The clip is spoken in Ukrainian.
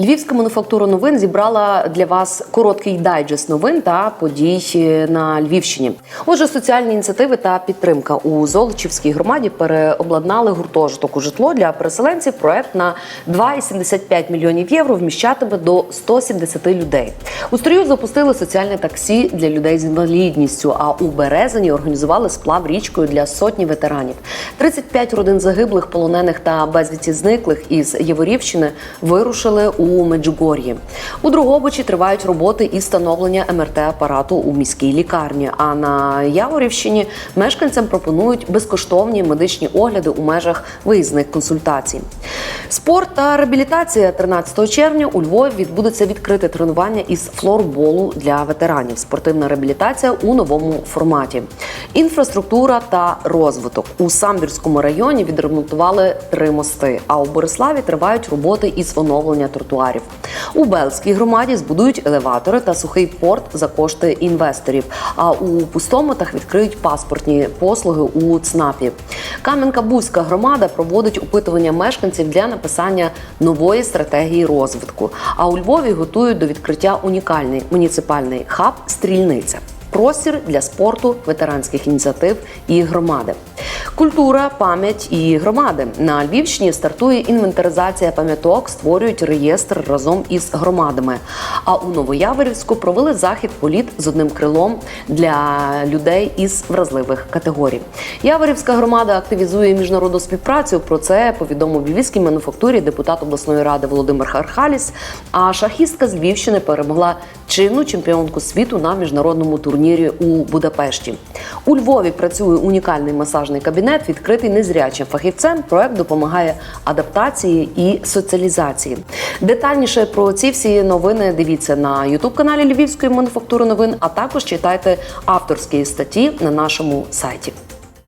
Львівська мануфактура новин зібрала для вас короткий дайджест новин та подій на Львівщині. Отже, соціальні ініціативи та підтримка у Золочівській громаді переобладнали гуртожиток у житло для переселенців. Проект на 2,75 мільйонів євро вміщатиме до 170 людей. У строю запустили соціальне таксі для людей з інвалідністю. А у березені організували сплав річкою для сотні ветеранів. 35 родин загиблих, полонених та безвісті зниклих із Яворівщини вирушили у Меджугор'ї. У Другобичі тривають роботи із встановлення МРТ-апарату у міській лікарні. А на Яворівщині мешканцям пропонують безкоштовні медичні огляди у межах виїзних консультацій. Спорт та реабілітація 13 червня у Львові відбудеться відкрите тренування із флорболу для ветеранів. Спортивна реабілітація у новому форматі. Інфраструктура та розвиток у Самбірському районі відремонтували три мости. А у Бориславі тривають роботи із оновлення тротуарів. У Белській громаді збудують елеватори та сухий порт за кошти інвесторів. А у пустомотах відкриють паспортні послуги у ЦНАПі. Кам'янка-Бузька громада проводить опитування мешканців для написання нової стратегії розвитку. А у Львові готують до відкриття унікальний муніципальний хаб Стрільниця. Простір для спорту, ветеранських ініціатив і громади. Культура, пам'ять і громади на Львівщині стартує інвентаризація пам'яток, створюють реєстр разом із громадами. А у Новояворівську провели захід політ з одним крилом для людей із вразливих категорій. Яворівська громада активізує міжнародну співпрацю. Про це повідомив львівській мануфактурі депутат обласної ради Володимир Хархаліс. А шахістка з Львівщини перемогла чинну чемпіонку світу на міжнародному турнірі у Будапешті. У Львові працює унікальний масажний кабінет, відкритий незрячим фахівцем. Проект допомагає адаптації і соціалізації. Детальніше про ці всі новини дивіться на ютуб каналі Львівської мануфактури новин, а також читайте авторські статті на нашому сайті.